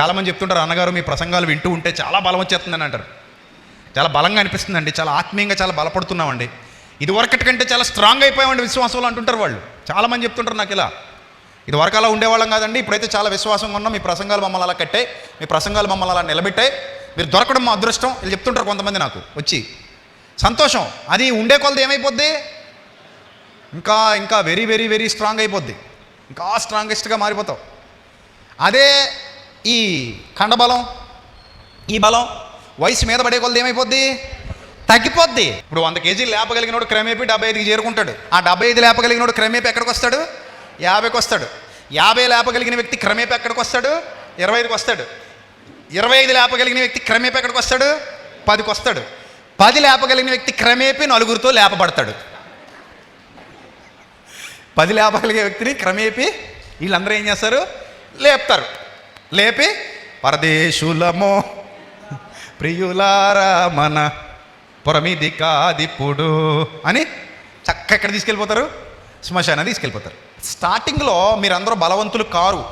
చాలామంది చెప్తుంటారు అన్నగారు మీ ప్రసంగాలు వింటూ ఉంటే చాలా బలం వచ్చేస్తుందని అంటారు. చాలా బలంగా అనిపిస్తుందండి చాలా ఆత్మీయంగా చాలా బలపడుతున్నామండి. ఇదివరకటి కంటే చాలా స్ట్రాంగ్ అయిపోయామండి విశ్వాసంలో అంటుంటారు వాళ్ళు. చాలామంది చెప్తుంటారు నాకు ఇలా. ఇది వరకు అలా ఉండేవాళ్ళం కాదండి ఇప్పుడైతే చాలా విశ్వాసంగా ఉన్నాం. మీ ప్రసంగాలు మమ్మల్ని అలా కట్టే మీ ప్రసంగాలు మమ్మల్ని అలా నిలబెట్టాయి మీరు దొరకడం మా అదృష్టం వీళ్ళు చెప్తుంటారు కొంతమంది నాకు వచ్చి. సంతోషం అది ఉండే కొలది ఏమైపోద్ది? ఇంకా ఇంకా వెరీ వెరీ వెరీ స్ట్రాంగ్ అయిపోద్ది. ఇంకా స్ట్రాంగెస్ట్గా మారిపోతావు అదే ఈ ఖండబలం ఈ బలం వయసు మీద పడే కొలది ఏమైపోద్ది? తగ్గిపోద్ది. ఇప్పుడు వంద కేజీలు లేపగలిగినోడు క్రమేపీ డెబ్బై ఐదుకి చేరుకుంటాడు. ఆ డెబ్బై ఐదు లేపగలిగినోడు క్రమేపీ ఎక్కడికి వస్తాడు? యాభైకి వస్తాడు. యాభై లేపగలిగిన వ్యక్తి క్రమేపీ ఎక్కడికి వస్తాడు? ఇరవై ఐదుకి వస్తాడు. ఇరవై ఐదు లేపగలిగిన వ్యక్తి క్రమేపీ ఎక్కడికి వస్తాడు? పదికి వస్తాడు. పది లేపగలిగిన వ్యక్తి క్రమేపీ నలుగురితో లేపబడతాడు. పది లేపగలిగే వ్యక్తిని క్రమేపీ వీళ్ళందరూ ఏం చేస్తారు? లేపుతారు. లేపి పరదేశులమో ప్రియులారా మన పొరమిది కాదిప్పుడు అని చక్క ఎక్కడ తీసుకెళ్ళిపోతారు? శ్మశాన తీసుకెళ్ళిపోతారు. స్టార్టింగ్లో మీరందరూ బలవంతులు కారు.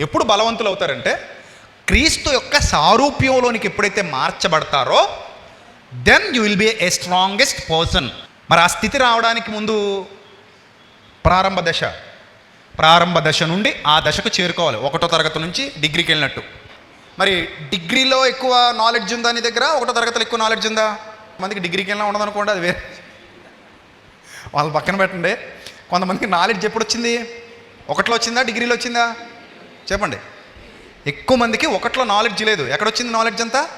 ఎప్పుడు బలవంతులు అవుతారంటే క్రీస్తు యొక్క సారూప్యంలోనికి ఎప్పుడైతే మార్చబడతారో then you will be a strongest person మరి ఆ స్థితి రావడానికి ముందు ప్రారంభ దశ ప్రారంభ దశ నుండి ఆ దశకు చేరుకోవాలి. ఒకటో తరగతి నుంచి డిగ్రీకి వెళ్ళినట్టు. మరి డిగ్రీలో ఎక్కువ నాలెడ్జ్ ఉందా నీ దగ్గర? ఒకటో తరగతిలో ఎక్కువ నాలెడ్జ్ ఉందా? మందికి డిగ్రీకి వెళ్ళినా ఉండదు అనుకోండి అది వేరే. వాళ్ళు పక్కన పెట్టండి. కొంతమందికి నాలెడ్జ్ ఎప్పుడు వచ్చింది? ఒకటిలో వచ్చిందా? డిగ్రీలో వచ్చిందా? చెప్పండి. ఎక్కువ మందికి ఒకటిలో నాలెడ్జ్ లేదు. ఎక్కడొచ్చింది నాలెడ్జ్ అంతా?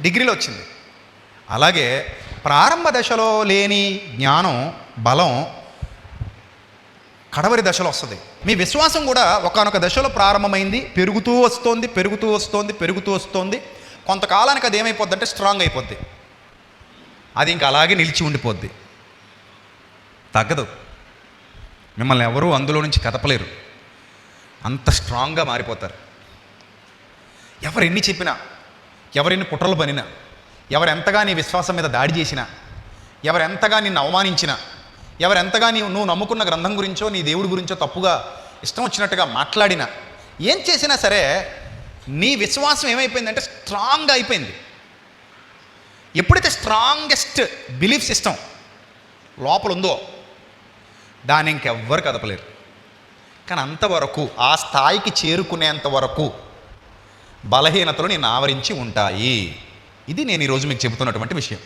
డిగ్రీలో వచ్చింది. అలాగే ప్రారంభ దశలో లేని జ్ఞానం బలం కడవరి దశలో వస్తుంది. మీ విశ్వాసం కూడా ఒకనొక దశలో ప్రారంభమైంది పెరుగుతూ వస్తోంది పెరుగుతూ వస్తోంది పెరుగుతూ వస్తోంది. కొంతకాలానికి అది ఏమైపోద్ది అంటే స్ట్రాంగ్ అయిపోద్ది. అది ఇంకా అలాగే నిలిచి ఉండిపోద్ది. తగ్గదు. మిమ్మల్ని ఎవరూ అందులో నుంచి కదపలేరు. అంత స్ట్రాంగ్గా మారిపోతారు. ఎవరు ఎన్ని చెప్పినా ఎవరెన్ని కుట్రలు పనినా ఎవరెంతగా నీ విశ్వాసం మీద దాడి చేసినా ఎవరెంతగా నిన్ను అవమానించినా ఎవరెంతగా నీవు నువ్వు నమ్ముకున్న గ్రంథం గురించో నీ దేవుడి గురించో తప్పుగా ఇష్టం వచ్చినట్టుగా మాట్లాడినా ఏం చేసినా సరే నీ విశ్వాసం ఏమైపోయిందంటే స్ట్రాంగ్ అయిపోయింది. ఎప్పుడైతే స్ట్రాంగెస్ట్ బిలీఫ్ సిస్టమ్ లోపల ఉందో దాన్ని ఇంకెవ్వరు కదపలేరు. కానీ అంతవరకు ఆ స్థాయికి చేరుకునేంత వరకు బలహీనతలు నేను ఆవరించి ఉంటాయి. ఇది నేను ఈరోజు మీకు చెబుతున్నటువంటి విషయం.